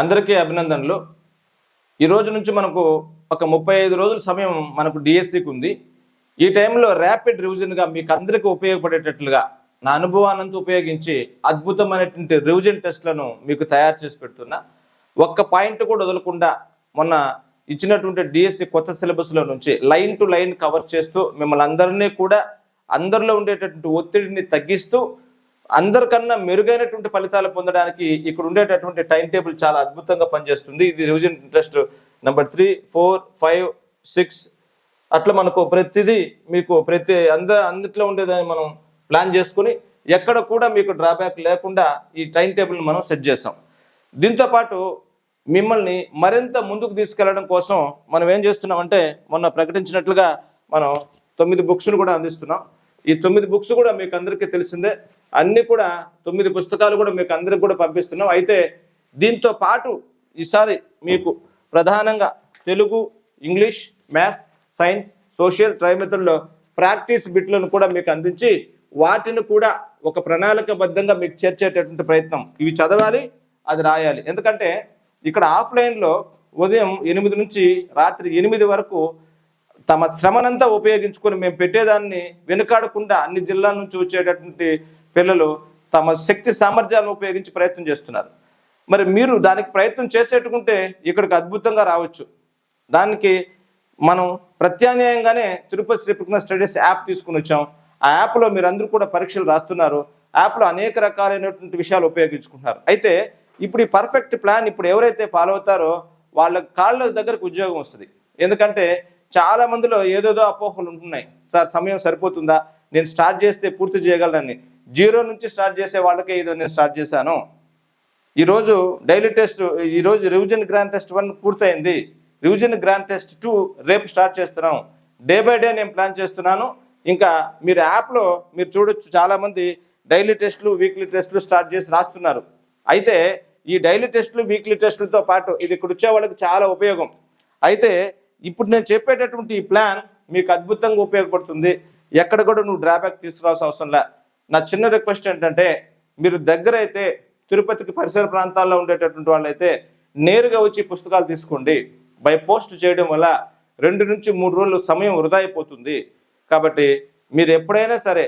అందరికీ అభినందనలు. ఈ రోజు నుంచి మనకు ఒక ముప్పై ఐదు రోజుల సమయం మనకు డిఎస్సికి ఉంది. ఈ టైంలో ర్యాపిడ్ రివిజన్గా మీకు అందరికీ ఉపయోగపడేటట్లుగా నా అనుభవానంతా ఉపయోగించి అద్భుతమైనటువంటి రివిజన్ టెస్ట్లను మీకు తయారు చేసి పెడుతున్నా. ఒక్క పాయింట్ కూడా వదలకుండా మొన్న ఇచ్చినటువంటి డిఎస్సి కొత్త సిలబస్లో నుంచి లైన్ టు లైన్ కవర్ చేస్తూ మిమ్మల్ని అందరినీ కూడా అందరిలో ఉండేటటువంటి ఒత్తిడిని తగ్గిస్తూ అందరికన్నా మెరుగైనటువంటి ఫలితాలు పొందడానికి ఇక్కడ ఉండేటటువంటి టైం టేబుల్ చాలా అద్భుతంగా పనిచేస్తుంది. ఇది revision interest number three four five six. అట్లా మనకు ప్రతిదీ మీకు ప్రతి అంద అందుట్లో ఉండేదాన్ని మనం ప్లాన్ చేసుకుని ఎక్కడ కూడా మీకు డ్రాబ్యాక్ లేకుండా ఈ టైం టేబుల్ని మనం సెట్ చేసాం. దీంతో పాటు మిమ్మల్ని మరింత ముందుకు తీసుకెళ్ళడం కోసం మనం ఏం చేస్తున్నామంటే మొన్న ప్రకటించినట్లుగా మనం తొమ్మిది బుక్స్ను కూడా అందిస్తున్నాం. ఈ తొమ్మిది బుక్స్ కూడా మీకు అందరికీ తెలిసిందే. అన్ని కూడా తొమ్మిది పుస్తకాలు కూడా మీకు అందరికి కూడా పంపిస్తున్నాం. అయితే దీంతో పాటు ఈసారి మీకు ప్రధానంగా Telugu English maths science social ట్రైమెథడ్లో practice బిట్లను కూడా మీకు అందించి వాటిని కూడా ఒక ప్రణాళికబద్ధంగా మీకు చేర్చేటటువంటి ప్రయత్నం. ఇవి చదవాలి అది రాయాలి. ఎందుకంటే ఇక్కడ ఆఫ్లైన్లో ఉదయం ఎనిమిది నుంచి రాత్రి ఎనిమిది వరకు తమ శ్రమనంతా ఉపయోగించుకొని మేము పెట్టేదాన్ని వెనుకాడకుండా అన్ని జిల్లాల నుంచి వచ్చేటటువంటి పిల్లలు తమ శక్తి సామర్థ్యాలను ఉపయోగించి ప్రయత్నం చేస్తున్నారు. మరి మీరు దానికి ప్రయత్నం చేసేట్టుకుంటే ఇక్కడికి అద్భుతంగా రావచ్చు. దానికి మనం ప్రత్యామ్నాయంగానే తిరుపతి శ్రీకృష్ణ స్టడీస్ యాప్ తీసుకుని వచ్చాం. ఆ యాప్లో మీరు అందరూ కూడా పరీక్షలు రాస్తున్నారు. యాప్లో అనేక రకాలైనటువంటి విషయాలు ఉపయోగించుకుంటున్నారు. అయితే ఇప్పుడు ఈ పర్ఫెక్ట్ ప్లాన్ ఇప్పుడు ఎవరైతే ఫాలో అవుతారో వాళ్ళ కాళ్ళ దగ్గరకు ఉద్యోగం వస్తుంది. ఎందుకంటే చాలా మందిలో ఏదేదో అపోహలు ఉంటున్నాయి. సార్ సమయం సరిపోతుందా? నేను స్టార్ట్ చేస్తే పూర్తి చేయగలనని. జీరో నుంచి స్టార్ట్ చేసే వాళ్ళకే ఇది నేను స్టార్ట్ చేశాను. ఈరోజు డైలీ టెస్ట్ ఈరోజు రివిజన్ గ్రాండ్ టెస్ట్ వన్ పూర్తయింది. రివిజన్ గ్రాండ్ టెస్ట్ టూ రేపు స్టార్ట్ చేస్తున్నాం. డే బై డే నేను ప్లాన్ చేస్తున్నాను. ఇంకా మీరు యాప్లో మీరు చూడొచ్చు చాలామంది డైలీ టెస్టులు వీక్లీ టెస్టులు స్టార్ట్ చేసి రాస్తున్నారు. అయితే ఈ డైలీ టెస్టులు వీక్లీ టెస్టులతో పాటు ఇది ఇక్కడ వచ్చే వాళ్ళకి చాలా ఉపయోగం. అయితే ఇప్పుడు నేను చెప్పేటటువంటి ఈ ప్లాన్ మీకు అద్భుతంగా ఉపయోగపడుతుంది. ఎక్కడ కూడా నువ్వు డ్రాబ్యాక్ తీసుకురావాల్సిన అవసరం లే. నా చిన్న రిక్వెస్ట్ ఏంటంటే మీరు దగ్గర అయితే తిరుపతికి పరిసర ప్రాంతాల్లో ఉండేటటువంటి వాళ్ళైతే నేరుగా వచ్చి పుస్తకాలు తీసుకోండి. బై పోస్ట్ చేయడం వల్ల రెండు నుంచి మూడు రోజులు సమయం వృధా అయిపోతుంది. కాబట్టి మీరు ఎప్పుడైనా సరే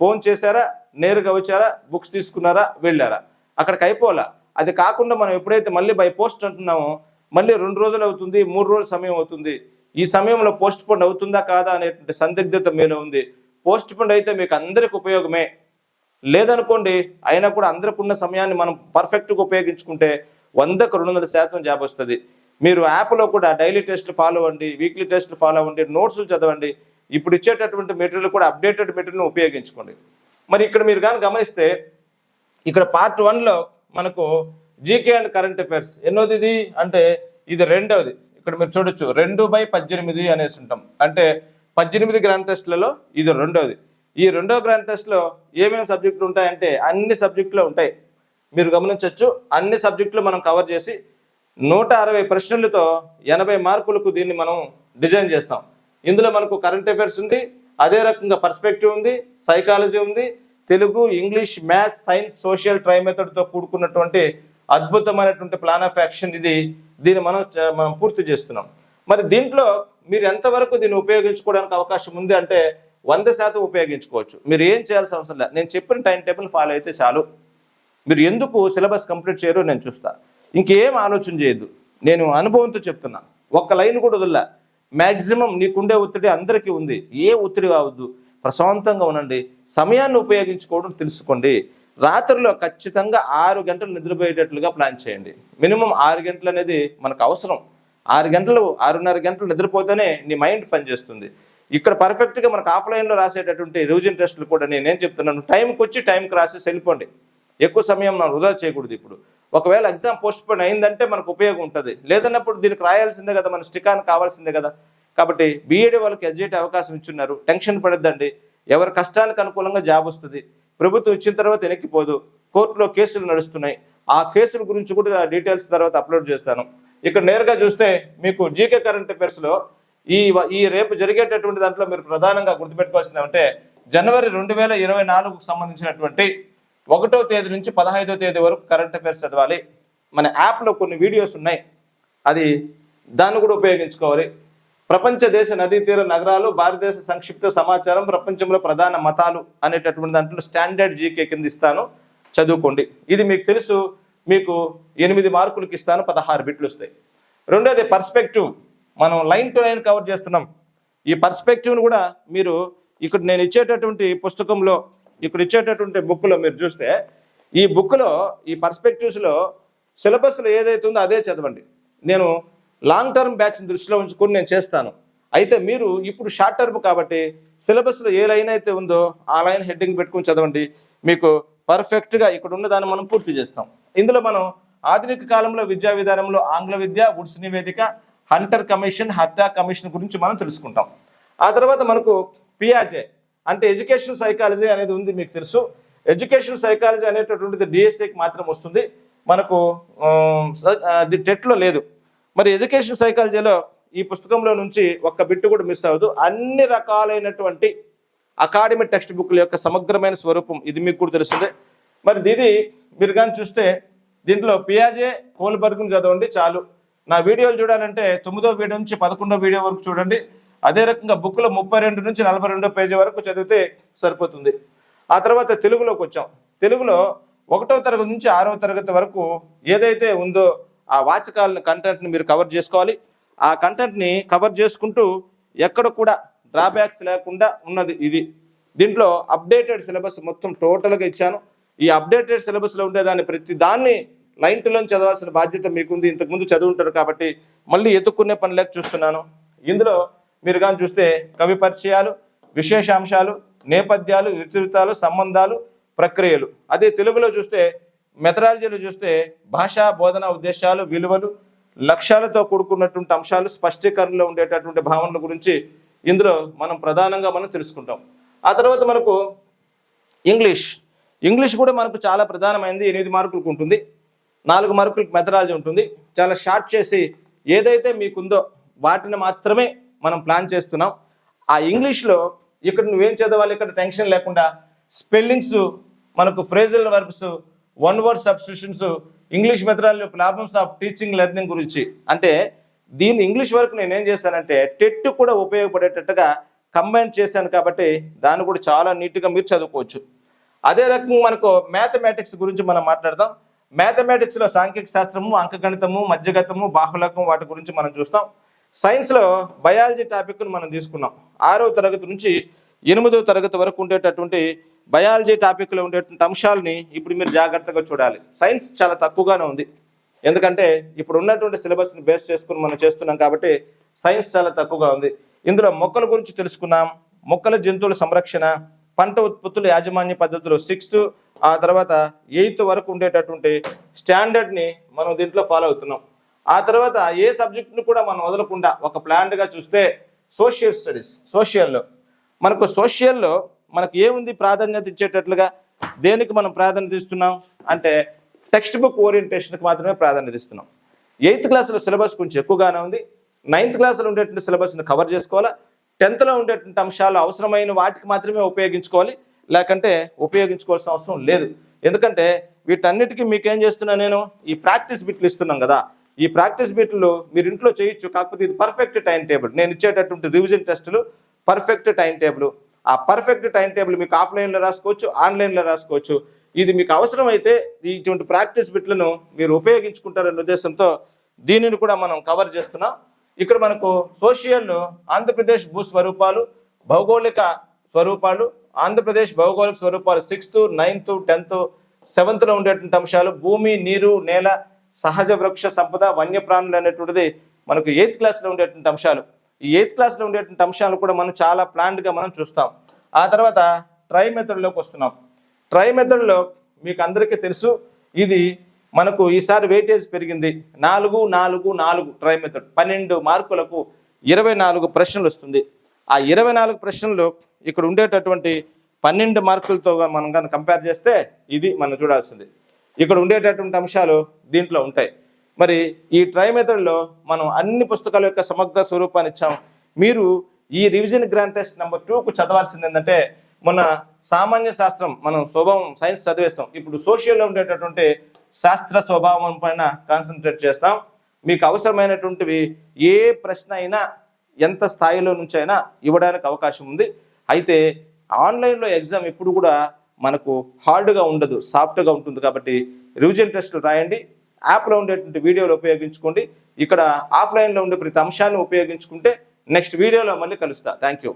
ఫోన్ చేశారా నేరుగా వచ్చారా బుక్స్ తీసుకున్నారా వెళ్ళారా? అక్కడికి అయిపోవాలా? అది కాకుండా మనం ఎప్పుడైతే మళ్ళీ బై పోస్ట్ అంటున్నామో మళ్ళీ రెండు రోజులు అవుతుంది మూడు రోజులు సమయం అవుతుంది. ఈ సమయంలో పోస్ట్ పోన్ అవుతుందా కాదా అనేటువంటి సందిగ్ధత మీలో ఉంది. పోస్ట్ పోన్ అయితే మీకు అందరికి ఉపయోగమే. లేదనుకోండి అయినా కూడా అందరికి ఉన్న సమయాన్ని మనం పర్ఫెక్ట్గా ఉపయోగించుకుంటే వందకు రెండు వందల శాతం జాబ్ వస్తుంది. మీరు యాప్లో కూడా డైలీ టెస్ట్లు ఫాలో అవ్వండి వీక్లీ టెస్ట్లు ఫాలో అవ్వండి నోట్స్లు చదవండి. ఇప్పుడు ఇచ్చేటటువంటి మెటీరియల్ కూడా అప్డేటెడ్ మెటీరియల్ని ఉపయోగించుకోండి. మరి ఇక్కడ మీరు కానీ గమనిస్తే ఇక్కడ పార్ట్ వన్లో మనకు జీకే అండ్ కరెంట్ అఫైర్స్ ఎన్నోది ఇది అంటే ఇది రెండవది ఇక్కడ మీరు చూడొచ్చు రెండు బై పద్దెనిమిది అనేసి ఉంటాం. అంటే పద్దెనిమిది గ్రాండ్ టెస్ట్లలో ఇది రెండవది ఈ రెండో గ్రాండ్ టెస్ట్లో ఏమేమి సబ్జెక్టులు ఉంటాయంటే అన్ని సబ్జెక్టులు ఉంటాయి. మీరు గమనించవచ్చు అన్ని సబ్జెక్టులు మనం కవర్ చేసి నూట అరవై ప్రశ్నలతో ఎనభై మార్కులకు దీన్ని మనం డిజైన్ చేస్తాం. ఇందులో మనకు కరెంట్ అఫైర్స్ ఉంది అదే రకంగా పర్స్పెక్టివ్ ఉంది సైకాలజీ ఉంది Telugu English maths science social try మెథడ్తో కూడుకున్నటువంటి అద్భుతమైనటువంటి ప్లాన్ ఆఫ్ యాక్షన్ ఇది. దీన్ని మనం మనం పూర్తి చేస్తున్నాం. మరి దీంట్లో మీరు ఎంతవరకు దీన్ని ఉపయోగించుకోవడానికి అవకాశం ఉంది అంటే వంద శాతం ఉపయోగించుకోవచ్చు. మీరు ఏం చేయాల్సిన అవసరం లేదు నేను చెప్పిన టైం టేబుల్ ఫాలో అయితే చాలు. మీరు ఎందుకు సిలబస్ కంప్లీట్ చేయరో నేను చూస్తా. ఇంకేం ఆలోచన చేయొద్దు. నేను అనుభవంతో చెప్తున్నాను ఒక్క లైన్ కూడా వదిలే మ్యాక్సిమం నీకుండే ఒత్తిడి అందరికీ ఉంది. ఏ ఒత్తిడి కావద్దు. ప్రశాంతంగా ఉండండి. సమయాన్ని ఉపయోగించుకోవడం తెలుసుకోండి. రాత్రిలో ఖచ్చితంగా ఆరు గంటలు నిద్రపోయేటట్లుగా ప్లాన్ చేయండి. మినిమం ఆరు గంటలు అనేది మనకు అవసరం. ఆరు గంటలు ఆరున్నర గంటలు నిద్రపోతేనే నీ మైండ్ పనిచేస్తుంది. ఇక్కడ పర్ఫెక్ట్గా మనకు ఆఫ్లైన్లో రాసేటటువంటి రివిజన్ టెస్టులు కూడా నేనేం చెప్తున్నాను టైంకి వచ్చి టైంకి రాసేసి వెళ్ళిపోండి. ఎక్కువ సమయం మనం వృధా చేయకూడదు ఇప్పుడు. ఒకవేళ ఎగ్జామ్ పోస్ట్ పోన్ అయిందంటే మనకు ఉపయోగం ఉంటుంది. లేదన్నప్పుడు దీనికి రాయాల్సిందే కదా మన స్టికాన్ కావాల్సిందే కదా. కాబట్టి బీఏడీ వాళ్ళకి ఎడ్జేట్ అవకాశం ఇచ్చున్నారు. టెన్షన్ పడద్దండి. ఎవరి కష్టానికి అనుకూలంగా జాబ్ వస్తుంది. ప్రభుత్వం ఇచ్చిన తర్వాత వెనక్కిపోదు కోర్టులో కేసులు నడుస్తున్నాయి. ఆ కేసుల గురించి కూడా డీటెయిల్స్ తర్వాత అప్లోడ్ చేస్తాను. ఇక్కడ నేరుగా చూస్తే మీకు జీకే కరెంట్ అఫేర్స్లో ఈ ఈ రేపు జరిగేటటువంటి దాంట్లో మీరు ప్రధానంగా గుర్తుపెట్టుకోవాల్సింది అంటే జనవరి రెండు వేల ఇరవై నాలుగుకు సంబంధించినటువంటి ఒకటో తేదీ నుంచి పదహైదో తేదీ వరకు కరెంట్ అఫైర్స్ చదవాలి. మన యాప్లో కొన్ని వీడియోస్ ఉన్నాయి. అది దాన్ని కూడా ఉపయోగించుకోవాలి. ప్రపంచ దేశ నదీ తీర నగరాలు భారతదేశ సంక్షిప్త సమాచారం ప్రపంచంలో ప్రధాన మతాలు అనేటటువంటి దాంట్లో స్టాండర్డ్ జీకే కింద ఇస్తాను. చదువుకోండి. ఇది మీకు తెలుసు. మీకు ఎనిమిది మార్కులకి ఇస్తాను పదహారు బిట్లు వస్తాయి. రెండోది పర్స్పెక్టివ్. మనం లైన్ టు లైన్ కవర్ చేస్తున్నాం. ఈ పర్స్పెక్టివ్ను కూడా మీరు ఇక్కడ నేను ఇచ్చేటటువంటి పుస్తకంలో ఇక్కడ ఇచ్చేటటువంటి బుక్లో మీరు చూస్తే ఈ బుక్లో ఈ పర్స్పెక్టివ్స్లో సిలబస్లో ఏదైతే ఉందో అదే చదవండి. నేను లాంగ్ టర్మ్ బ్యాచ్ దృష్టిలో ఉంచుకొని నేను చేస్తాను. అయితే మీరు ఇప్పుడు షార్ట్ టర్మ్ కాబట్టి సిలబస్లో ఏ లైన్ అయితే ఉందో ఆ లైన్ హెడ్డింగ్ పెట్టుకొని చదవండి. మీకు పర్ఫెక్ట్గా ఇక్కడ ఉన్న దాన్ని మనం పూర్తి చేస్తాం. ఇందులో మనం ఆధునిక కాలంలో విద్యా విధానంలో ఆంగ్ల విద్య వుడ్స్ నివేదిక హంటర్ కమిషన్ హట్టా కమిషన్ గురించి మనం తెలుసుకుంటాం. ఆ తర్వాత మనకు పియాజే అంటే ఎడ్యుకేషన్ సైకాలజీ అనేది ఉంది మీకు తెలుసు. ఎడ్యుకేషన్ సైకాలజీ అనేటటువంటిది డిఎస్సికి మాత్రం వస్తుంది. మనకు టెట్లో లేదు. మరి ఎడ్యుకేషన్ సైకాలజీలో ఈ పుస్తకంలో నుంచి ఒక్క బిట్టు కూడా మిస్ అవ్వదు. అన్ని రకాలైనటువంటి అకాడమిక్ టెక్స్ట్ బుక్ల యొక్క సమగ్రమైన స్వరూపం ఇది మీకు కూడా తెలుస్తుంది. మరి ఇది మీరు కానీ చూస్తే దీంట్లో పియాజే కోల్బర్గ్ను చదవండి చాలు. నా వీడియోలు చూడాలంటే తొమ్మిదో వీడియో నుంచి పదకొండో వీడియో వరకు చూడండి. అదే రకంగా బుక్లో ముప్పై రెండు నుంచి నలభై రెండో పేజీ వరకు చదివితే సరిపోతుంది. ఆ తర్వాత తెలుగులోకి వచ్చాం. తెలుగులో ఒకటో తరగతి నుంచి ఆరవ తరగతి వరకు ఏదైతే ఉందో ఆ వాచకాలను కంటెంట్ని మీరు కవర్ చేసుకోవాలి. ఆ కంటెంట్ని కవర్ చేసుకుంటూ ఎక్కడ కూడా డ్రాబ్యాక్స్ లేకుండా ఉన్నది ఇది. దీంట్లో అప్డేటెడ్ సిలబస్ మొత్తం టోటల్గా ఇచ్చాను. ఈ అప్డేటెడ్ సిలబస్లో ఉండేదాన్ని ప్రతి దాన్ని లైన్ టు లైన్ చదవాల్సిన బాధ్యత మీకుంది. ఇంతకుముందు చదువుంటారు కాబట్టి మళ్ళీ ఎత్తుక్కునే పని లేక చూస్తున్నాను. ఇందులో మీరు కానీ చూస్తే కవి పరిచయాలు విశేషాంశాలు నేపథ్యాలు విచరితాలు సంబంధాలు ప్రక్రియలు. అదే తెలుగులో చూస్తే మెథడాలజీలో చూస్తే భాషా బోధన ఉద్దేశాలు విలువలు లక్ష్యాలతో కూడుకున్నటువంటి అంశాలు స్పష్టీకరణలో ఉండేటటువంటి భావనల గురించి ఇందులో మనం ప్రధానంగా మనం తెలుసుకుంటాం. ఆ తర్వాత మనకు ఇంగ్లీష్. ఇంగ్లీష్ కూడా మనకు చాలా ప్రధానమైనది ఎనిమిది మార్కులకు ఉంటుంది. నాలుగు మార్కులకు మెథడాలజీ ఉంటుంది. చాలా షార్ట్ చేసి ఏదైతే మీకుందో వాటిని మాత్రమే మనం ప్లాన్ చేస్తున్నాం. ఆ ఇంగ్లీష్లో ఇక్కడ నువ్వేం చదవాలి ఇక్కడ టెన్షన్ లేకుండా స్పెల్లింగ్స్ మనకు phrasal verbs one word substitutions English methodology problems of teaching learning గురించి. అంటే దీని ఇంగ్లీష్ వరకు నేను ఏం చేశానంటే టెట్ కూడా ఉపయోగపడేటట్టుగా కంబైన్ చేశాను కాబట్టి దాన్ని కూడా చాలా నీట్గా మీరు చదువుకోవచ్చు. అదే రకంగా మనకు మ్యాథమెటిక్స్ గురించి మనం మాట్లాడదాం. మ్యాథమెటిక్స్లో సాంఖ్యక శాస్త్రము అంకగణితము మధ్యగతము బాహులకం వాటి గురించి మనం చూస్తాం. సైన్స్లో బయాలజీ టాపిక్ను మనం తీసుకున్నాం. ఆరో తరగతి నుంచి ఎనిమిదో తరగతి వరకు ఉండేటటువంటి బయాలజీ టాపిక్లో ఉండేటువంటి అంశాలని ఇప్పుడు మీరు జాగ్రత్తగా చూడాలి. సైన్స్ చాలా తక్కువగానే ఉంది. ఎందుకంటే ఇప్పుడు ఉన్నటువంటి సిలబస్ని బేస్ చేసుకుని మనం చేస్తున్నాం కాబట్టి సైన్స్ చాలా తక్కువగా ఉంది. ఇందులో మొక్కల గురించి తెలుసుకున్నాం మొక్కల జంతువుల సంరక్షణ పంట ఉత్పత్తుల యాజమాన్య పద్ధతులు సిక్స్త్ ఆ తర్వాత ఎయిత్ వరకు ఉండేటటువంటి స్టాండర్డ్ని మనం దీంట్లో ఫాలో అవుతున్నాం. ఆ తర్వాత ఏ సబ్జెక్టును కూడా మనం వదలకుండా ఒక ప్లాన్గా చూస్తే సోషల్ స్టడీస్ సోషల్లో. మనకు సోషల్లో మనకు ఏముంది ప్రాధాన్యత ఇచ్చేటట్లుగా దేనికి మనం ప్రాధాన్యత ఇస్తున్నాం? అంటే టెక్స్ట్ బుక్ ఓరియంటేషన్కి మాత్రమే ప్రాధాన్యత ఇస్తున్నాం. ఎయిత్ క్లాస్లో సిలబస్ కొంచెం ఎక్కువగానే ఉంది. నైన్త్ క్లాస్లో ఉండేటువంటి సిలబస్ని కవర్ చేసుకోవాలా? టెన్త్లో ఉండేటువంటి అంశాలు అవసరమైన వాటికి మాత్రమే ఉపయోగించుకోవాలి. లేకంటే ఉపయోగించుకోవాల్సిన అవసరం లేదు. ఎందుకంటే వీటన్నిటికీ మీకేం చేస్తున్నా నేను? ఈ ప్రాక్టీస్ బిట్లు ఇస్తున్నాం కదా. ఈ ప్రాక్టీస్ బిట్లు మీరు ఇంట్లో చేయొచ్చు. కాకపోతే ఇది పర్ఫెక్ట్ టైం టేబుల్. నేను ఇచ్చేటటువంటి రివిజన్ టెస్టులు పర్ఫెక్ట్ టైం టేబుల్. ఆ పర్ఫెక్ట్ టైం టేబుల్ మీకు ఆఫ్లైన్లో రాసుకోవచ్చు ఆన్లైన్లో రాసుకోవచ్చు. ఇది మీకు అవసరమైతే ఇటువంటి ప్రాక్టీస్ బిట్లను మీరు ఉపయోగించుకుంటారనే ఉద్దేశంతో దీనిని కూడా మనం కవర్ చేస్తున్నాం. ఇక్కడ మనకు సోషియల్ ఆంధ్రప్రదేశ్ భూ స్వరూపాలు భౌగోళిక స్వరూపాలు ఆంధ్రప్రదేశ్ భౌగోళిక స్వరూపాలు సిక్స్త్ నైన్త్ టెన్త్ సెవెంత్లో ఉండేటువంటి అంశాలు భూమి నీరు నేల సహజ వృక్ష సంపద వన్యప్రాణులు అనేటువంటిది మనకు ఎయిత్ క్లాస్లో ఉండేటువంటి అంశాలు. ఈ ఎయిత్ క్లాస్లో ఉండేటువంటి అంశాలు కూడా మనం చాలా ప్లాంట్గా మనం చూస్తాం. ఆ తర్వాత ట్రై మెథడ్లోకి వస్తున్నాం. ట్రై మెథడ్లో మీకు అందరికీ తెలుసు ఇది మనకు ఈసారి వెయిటేజ్ పెరిగింది. నాలుగు నాలుగు నాలుగు ట్రై మెథడ్. పన్నెండు మార్కులకు ఇరవై నాలుగు ప్రశ్నలు వస్తుంది. ఆ ఇరవై నాలుగు ప్రశ్నలు ఇక్కడ ఉండేటటువంటి పన్నెండు మార్కులతో మనం కానీ కంపేర్ చేస్తే ఇది మనం చూడాల్సింది. ఇక్కడ ఉండేటటువంటి అంశాలు దీంట్లో ఉంటాయి. మరి ఈ ట్రై మెథడ్లో మనం అన్ని పుస్తకాల యొక్క సమగ్ర స్వరూపాన్ని ఇచ్చాం. మీరు ఈ రివిజన్ గ్రాండ్ టెస్ట్ నెంబర్ టూకు చదవాల్సింది ఏంటంటే మన సామాన్య శాస్త్రం మనం స్వభావం సైన్స్ చదివేస్తాం. ఇప్పుడు సోషల్లో ఉండేటటువంటి శాస్త్ర స్వభావం పైన కాన్సన్ట్రేట్ చేస్తాం. మీకు అవసరమైనటువంటివి ఏ ప్రశ్న అయినా ఎంత స్థాయిలో నుంచి అయినా ఇవ్వడానికి అవకాశం ఉంది. అయితే ఆన్లైన్లో ఎగ్జామ్ ఎప్పుడు కూడా మనకు హార్డ్గా ఉండదు సాఫ్ట్గా ఉంటుంది కాబట్టి రివిజన్ టెస్ట్లు రాయండి. యాప్లో ఉండేటువంటి వీడియోలు ఉపయోగించుకోండి. ఇక్కడ ఆఫ్లైన్లో ఉండే ప్రతి అంశాన్ని ఉపయోగించుకుంటే నెక్స్ట్ వీడియోలో మళ్ళీ కలుస్తా. Thank you